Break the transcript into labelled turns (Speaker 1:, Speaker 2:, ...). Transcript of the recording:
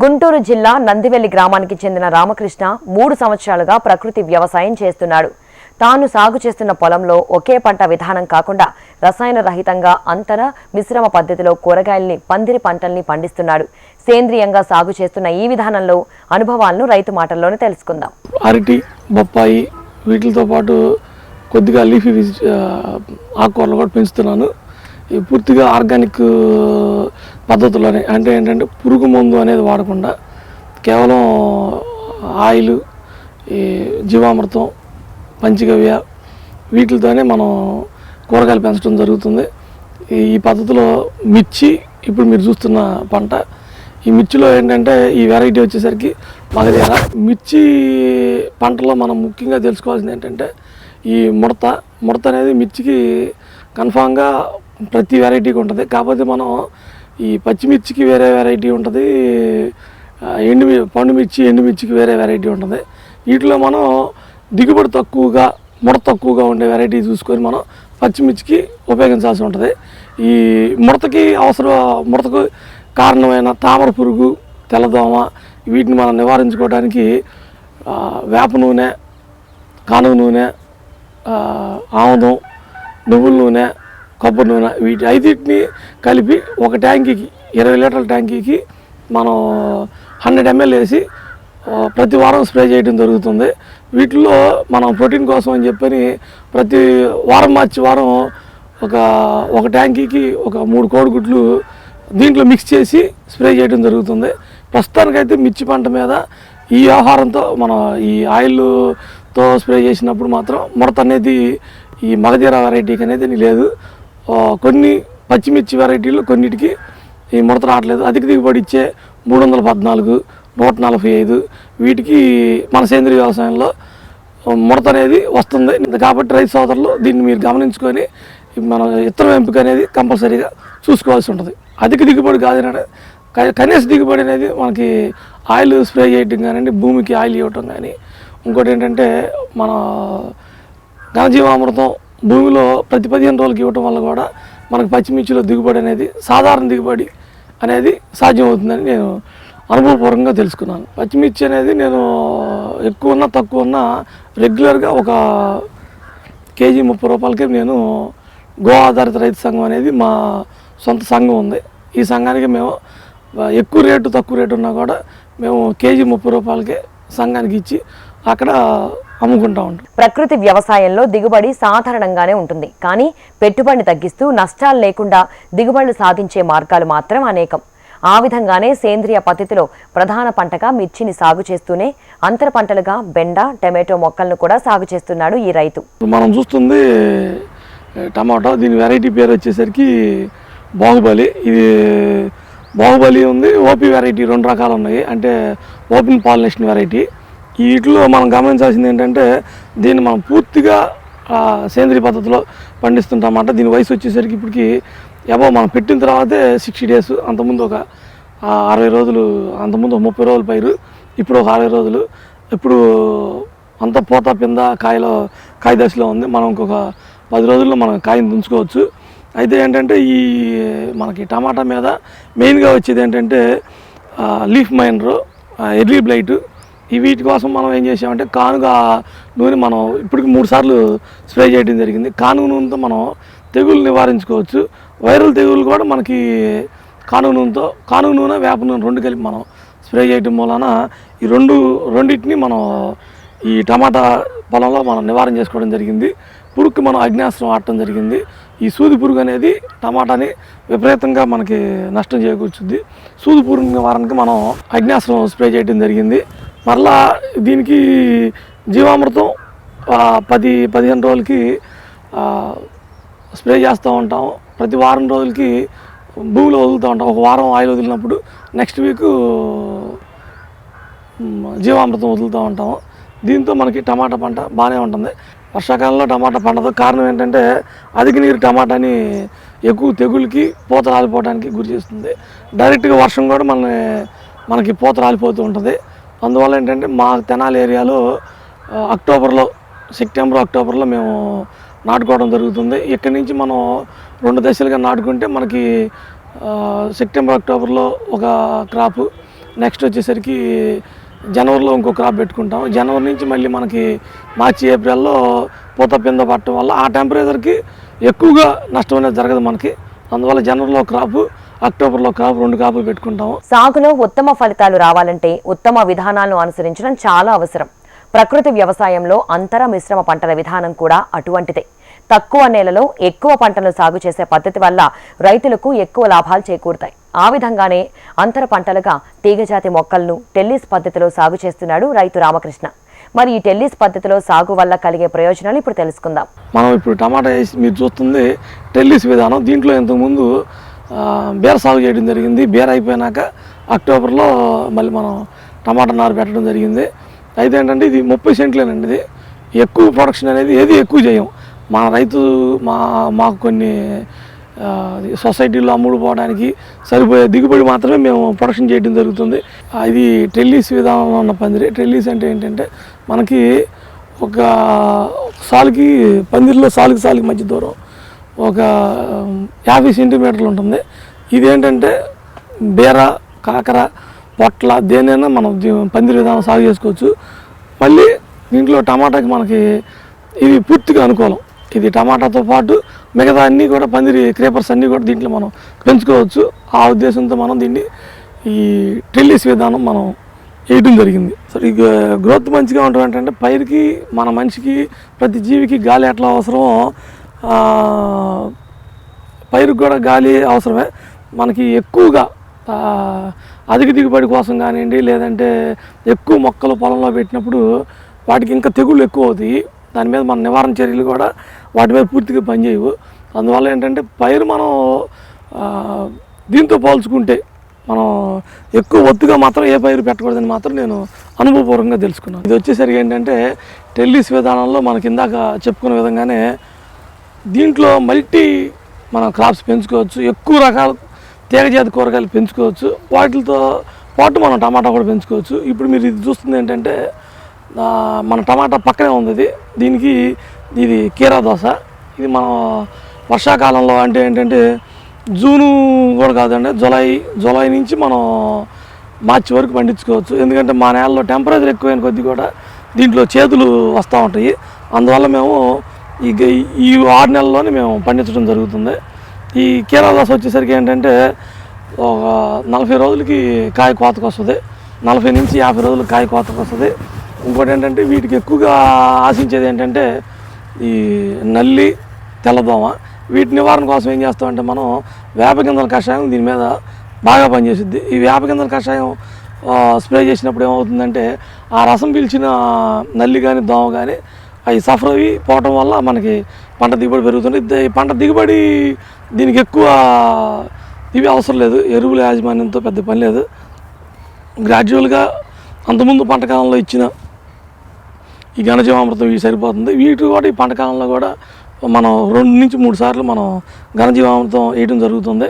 Speaker 1: గుంటూరు జిల్లా నందివెల్లి గ్రామానికి చెందిన రామకృష్ణ మూడు సంవత్సరాలుగా ప్రకృతి వ్యవసాయం చేస్తున్నాడు. తాను సాగు చేస్తున్న పొలంలో ఒకే పంట విధానం కాకుండా రసాయన రహితంగా అంతర మిశ్రమ పద్ధతిలో కూరగాయల్ని పందిరి పంటల్ని పండిస్తున్నాడు. సేంద్రియంగా సాగు చేస్తున్న ఈ విధానంలో అనుభవాలను రైతు మాటల్లోనే తెలుసుకుందాం.
Speaker 2: అరటి బొప్పాయి వీటితో పాటు కొద్దిగా లీఫీ ఆకుకూరలు కూడా పెంచుతున్నాను. పూర్తిగా ఆర్గానిక్ పద్ధతిలోనే అంటే ఏంటంటే పురుగు మందు అనేది వాడకుండా కేవలం ఆయిల్ ఈ జీవామృతం పంచగవ్య వీటితోనే మనం కూరగాయలు పెంచడం జరుగుతుంది. ఈ- పద్ధతిలో మిర్చి ఇప్పుడు మీరు చూస్తున్న పంట ఈ మిర్చిలో ఏంటంటే ఈ వెరైటీ వచ్చేసరికి మగధీర. మిర్చి పంటలో మనం ముఖ్యంగా తెలుసుకోవాల్సింది ఏంటంటే ఈ ముడత ముడత అనేది మిర్చికి కన్ఫామ్గా ప్రతి వెరైటీకి ఉంటుంది. కాకపోతే మనం ఈ పచ్చిమిర్చికి వేరే వెరైటీ ఉంటుంది ఎండు పండుమిర్చి పండు మిర్చి వేరే వెరైటీ ఉంటుంది. వీటిలో మనం దిగుబడి తక్కువగా ముడత తక్కువగా ఉండే వెరైటీ చూసుకొని మనం పచ్చిమిర్చికి ఉపయోగించాల్సి ఉంటుంది. ఈ ముడతకి అవసరం ముడతకు కారణమైన తామర పురుగు తెల్లదోమ వీటిని మనం నివారించుకోవడానికి వేప నూనె కానుగ నూనె ఆముదం నువ్వుల నూనె కొబ్బరి నూనె వీటి ఐదింటిని కలిపి ఒక ట్యాంకీకి ఇరవై లీటర్ల ట్యాంకీకి మనం హండ్రెడ్ ఎంఎల్ వేసి ప్రతి వారం స్ప్రే చేయడం జరుగుతుంది. వీటిలో మనం ప్రోటీన్ కోసం అని చెప్పని ప్రతి వారం మార్చి వారం ఒక ఒక ట్యాంకీకి ఒక మూడు కోడిగుడ్లు దీంట్లో మిక్స్ చేసి స్ప్రే చేయడం జరుగుతుంది. ప్రస్తుతానికైతే మిర్చి పంట మీద ఈ ఆహారంతో మనం ఈ ఆయిల్తో స్ప్రే చేసినప్పుడు మాత్రం ముడత అనేది ఈ మగధీర వెరైటీకి అనేది లేదు. కొన్ని పచ్చిమిర్చి వెరైటీలు కొన్నిటికి ఈ ముడత రావట్లేదు. అధిక దిగుబడి ఇచ్చే మూడు వందల పద్నాలుగు నూట నలభై ఐదు వీటికి మన సేంద్రీయ వ్యవసాయంలో ముడత అనేది వస్తుంది. కాబట్టి రైతు సోదరులు దీన్ని మీరు గమనించుకొని మన ఇతర ఎంపిక అనేది కంపల్సరీగా చూసుకోవాల్సి ఉంటుంది. అధిక దిగుబడి కాదు కనీస దిగుబడి అనేది మనకి ఆయిల్ స్ప్రే చేయటం కానివ్వండి భూమికి ఆయిల్ ఇవ్వటం కానీ ఇంకోటి ఏంటంటే మన ఘనజీవామృతం భూమిలో ప్రతి పదిహేను రోజులకి ఇవ్వటం వల్ల కూడా మనకు పచ్చిమిర్చిలో దిగుబడి అనేది సాధారణ దిగుబడి అనేది సాధ్యమవుతుందని నేను అనుభవపూర్వకంగా తెలుసుకున్నాను. పచ్చిమిర్చి అనేది నేను ఎక్కువ ఉన్నా తక్కువ ఉన్నా రెగ్యులర్గా ఒక కేజీ ముప్పై రూపాయలకి నేను గో ఆధారిత రైతు సంఘం అనేది మా సొంత సంఘం ఉంది. ఈ సంఘానికి మేము ఎక్కువ రేటు తక్కువ రేటు ఉన్నా కూడా మేము కేజీ ముప్పై రూపాయలకే సంఘానికి ఇచ్చి అక్కడ అమ్ముకుంటా ఉంటాం.
Speaker 1: ప్రకృతి వ్యవసాయంలో దిగుబడి సాధారణంగానే ఉంటుంది. కానీ పెట్టుబడిని తగ్గిస్తూ నష్టాలు లేకుండా దిగుబడులు సాధించే మార్గాలు మాత్రం అనేకం. ఆ విధంగానే సేంద్రియ పద్ధతిలో ప్రధాన పంటగా మిర్చిని సాగు చేస్తూనే అంతర పంటలుగా బెండ టమాటో మొక్కలను కూడా సాగు చేస్తున్నాడు ఈ రైతు.
Speaker 2: మనం చూస్తుంది టమాటో దీని వెరైటీ పేరు వచ్చేసరికి బాహుబలి. ఇది బాహుబలి ఉంది ఓపీ వెరైటీ రెండు రకాలు ఉన్నాయి. అంటే ఓపెన్ పాలినేషన్ వెరైటీ వీటిలో మనం గమనించాల్సింది ఏంటంటే దీన్ని మనం పూర్తిగా సేంద్రియ పద్ధతిలో పండిస్తుంటామంట దీని వయసు వచ్చేసరికి ఇప్పటికి ఎవో మనం పెట్టిన తర్వాతే సిక్స్టీ డేస్ అంతకుముందు ఒక అరవై రోజులు అంతకుముందు ఒక ముప్పై రోజులు పైరు ఇప్పుడు ఒక అరవై రోజులు. ఇప్పుడు అంత పూత పింద కాయలో కాయ దశలో ఉంది. మనం ఇంకొక పది రోజుల్లో మనం కాయని దుంచుకోవచ్చు అయితే ఏంటంటే ఈ మనకి టమాటా మీద మెయిన్గా వచ్చేది ఏంటంటే లీఫ్ మైనరు ఎర్లీ బ్లైటు ఈ వీటి కోసం మనం ఏం చేసామంటే కానుగ నూనె మనం ఇప్పటికి మూడు సార్లు స్ప్రే చేయడం జరిగింది. కానుగ నూనెతో మనం తెగులు నివారించుకోవచ్చు. వైరల్ తెగులు కూడా మనకి కానుగ నూనెతో కానుగ నూనె వేప నూనె రెండు కలిపి మనం స్ప్రే చేయడం మూలన ఈ రెండు రెండింటిని మనం ఈ టమాటా పొలంలో మనం నివారణ చేసుకోవడం జరిగింది. పురుగుకి మనం అగ్నాస్త్రం ఆడటం జరిగింది. ఈ సూది పురుగు అనేది టమాటాని విపరీతంగా మనకి నష్టం చేకూర్చుద్ది. సూది పురుగు నివారణకి మనం అగ్నాస్త్రం స్ప్రే చేయడం జరిగింది. మరలా దీనికి జీవామృతం పది పదిహేను రోజులకి స్ప్రే చేస్తూ ఉంటాం. ప్రతి వారం రోజులకి భూమిలో వదులుతూ ఉంటాం. ఒక వారం ఆయిల్ వదిలినప్పుడు నెక్స్ట్ వీక్ జీవామృతం వదులుతూ ఉంటాము దీంతో మనకి టమాటా పంట బాగానే ఉంటుంది. వర్షాకాలంలో టమాటా పండదు. కారణం ఏంటంటే అధిక నీరు టమాటాని ఎక్కువ తెగులకి పూత రాలిపోవడానికి గురి చేస్తుంది. డైరెక్ట్గా వర్షం కూడా మన మనకి పూత రాలిపోతూ ఉంటుంది. అందువల్ల ఏంటంటే మా తెనాలి ఏరియాలో అక్టోబర్లో సెప్టెంబర్ అక్టోబర్లో మేము నాటుకోవడం జరుగుతుంది. ఇక్కడి నుంచి మనం రెండు దశలుగా నాటుకుంటే మనకి సెప్టెంబర్ అక్టోబర్లో ఒక క్రాప్ నెక్స్ట్ వచ్చేసరికి జనవరిలో ఇంకో క్రాప్ పెట్టుకుంటాం. జనవరి నుంచి మళ్ళీ మనకి మార్చి ఏప్రిల్లో పూత పింద పట్టడం వల్ల ఆ టెంపరేచర్కి ఎక్కువగా నష్టం అనేది జరగదు మనకి. అందువల్ల జనవరిలో క్రాపు అక్టోబర్లో క్రాప్ రెండు క్రాపులు పెట్టుకుంటాము.
Speaker 1: సాగులో ఉత్తమ ఫలితాలు రావాలంటే ఉత్తమ విధానాలను అనుసరించడం చాలా అవసరం. ప్రకృతి వ్యవసాయంలో అంతర మిశ్రమ పంటల విధానం కూడా అటువంటిదే. తక్కువ నేలలో ఎక్కువ పంటలు సాగు చేసే పద్ధతి వల్ల రైతులకు ఎక్కువ లాభాలు చేకూరుతాయి. ఆ విధంగానే అంతర పంటలుగా తీగజాతి మొక్కలను టెల్లిస్ పద్ధతిలో సాగు చేస్తున్నాడు రైతు రామకృష్ణ. మరి ఈ టెల్లిస్ పద్ధతిలో సాగు వల్ల కలిగే ప్రయోజనాలు ఇప్పుడు తెలుసుకుందాం.
Speaker 2: మనం ఇప్పుడు టమాటా వేసి మీరు చూస్తుంది టెల్లిస్ విధానం దీంట్లో ఇంతకుముందు బీర సాగు చేయడం జరిగింది. బీర అయిపోయినాక అక్టోబర్లో మళ్ళీ మనం టమాటా నారు పెట్టడం జరిగింది. అయితే ఏంటంటే ఇది ముప్పై సెంట్లేనండి ఇది. ఎక్కువ ప్రొడక్షన్ అనేది ఏది ఎక్కువ చేయం. మా రైతు మా మాకు కొన్ని సొసైటీలో అమ్ముడు పోవడానికి సరిపోయే దిగుబడి మాత్రమే మేము ప్రొడక్షన్ చేయడం జరుగుతుంది. ఇది టెల్లీస్ విధానంలో ఉన్న పందిరి. టెల్లీస్ అంటే ఏంటంటే మనకి ఒక సాలుకి పందిరిలో సాలుకి సాలుకి మధ్య దూరం. ఒక యాభై సెంటీమీటర్లు ఉంటుంది. ఇది ఏంటంటే బీర కాకర పొట్ల దేనైనా మనం పందిరి విధానం సాగు చేసుకోవచ్చు. మళ్ళీ దీంట్లో టమాటాకి మనకి ఇవి పూర్తిగా అనుకూలం. ఇది టమాటాతో పాటు మిగతా అన్నీ కూడా పందిరి క్రేపర్స్ అన్నీ కూడా దీంట్లో మనం పెంచుకోవచ్చు. ఆ ఉద్దేశంతో మనం దీన్ని ఈ టెల్లిస్ విధానం మనం వేయడం జరిగింది. సో ఈ గ్రోత్ మంచిగా ఉండడం ఏంటంటే పైరుకి మన మనిషికి ప్రతి జీవికి గాలి ఎట్లా అవసరమో పైరుకు కూడా గాలి అవసరమే. మనకి ఎక్కువగా అధిక దిగుబడి కోసం కానివ్వండి లేదంటే ఎక్కువ మొక్కలు పొలంలో పెట్టినప్పుడు వాటికి ఇంకా తెగుళ్ళు ఎక్కువ అవుతాయి. దాని మీద మన నివారణ చర్యలు కూడా వాటి మీద పూర్తిగా పనిచేయవు. అందువల్ల ఏంటంటే పైరు మనం దీంతో పోల్చుకుంటే మనం ఎక్కువ ఒత్తుగా మాత్రం ఏ పైరు పెట్టకూడదని మాత్రం నేను అనుభవపూర్వకంగా తెలుసుకున్నాను. ఇది వచ్చేసరికి ఏంటంటే టెల్లిస్ విధానంలో మనకి ఇందాక చెప్పుకున్న విధంగానే దీంట్లో మల్టీ మనం క్రాప్స్ పెంచుకోవచ్చు ఎక్కువ రకాల తీగజాతి కూరగాయలు పెంచుకోవచ్చు వాటితో పాటు మనం టమాటా కూడా పెంచుకోవచ్చు. ఇప్పుడు మీరు ఇది చూస్తుంది ఏంటంటే మన టమాటా పక్కనే ఉంది దీనికి ఇది కీరా దోస ఇది మనం వర్షాకాలంలో అంటే ఏంటంటే జూను కూడా కాదండి జులై జులై నుంచి మనం మార్చి వరకు పండించుకోవచ్చు. ఎందుకంటే మా నేలలో టెంపరేచర్ ఎక్కువైన కొద్దీ కూడా దీంట్లో చేతులు వస్తూ ఉంటాయి. అందువల్ల మేము ఈ ఈ ఆరు నెలల్లోనే మేము పండించడం జరుగుతుంది. ఈ కీరా దశ వచ్చేసరికి ఏంటంటే ఒక నలభై రోజులకి కాయ కోతకు వస్తుంది. నలభై నుంచి యాభై రోజులు కాయ కోతకు వస్తుంది. ఇంకోటి ఏంటంటే వీటికి ఎక్కువగా ఆశించేది ఏంటంటే ఈ నల్లి తెల్లదోమ. వీటి నివారణ కోసం ఏం చేస్తామంటే మనం వేప గింజల కషాయం దీని మీద బాగా పనిచేసిద్ది. ఈ వేప గింజల కషాయం స్ప్రే చేసినప్పుడు ఏమవుతుందంటే ఆ రసం పీల్చిన నల్లి కానీ దోమ కానీ అవి సఫర్ అవి పోవటం వల్ల మనకి పంట దిగుబడి పెరుగుతుంది. ఈ పంట దిగుబడి దీనికి ఎక్కువ ఇవి అవసరం లేదు. ఎరువుల యాజమాన్యంతో పెద్ద పని లేదు. గ్రాడ్యువల్గా అంతకుముందు పంట కాలంలో ఇచ్చిన ఈ ఘనజీవామృతం ఇవి సరిపోతుంది. వీటి కూడా ఈ పంట కాలంలో కూడా మనం రెండు నుంచి మూడు సార్లు మనం ఘనజీవామృతం వేయడం జరుగుతుంది.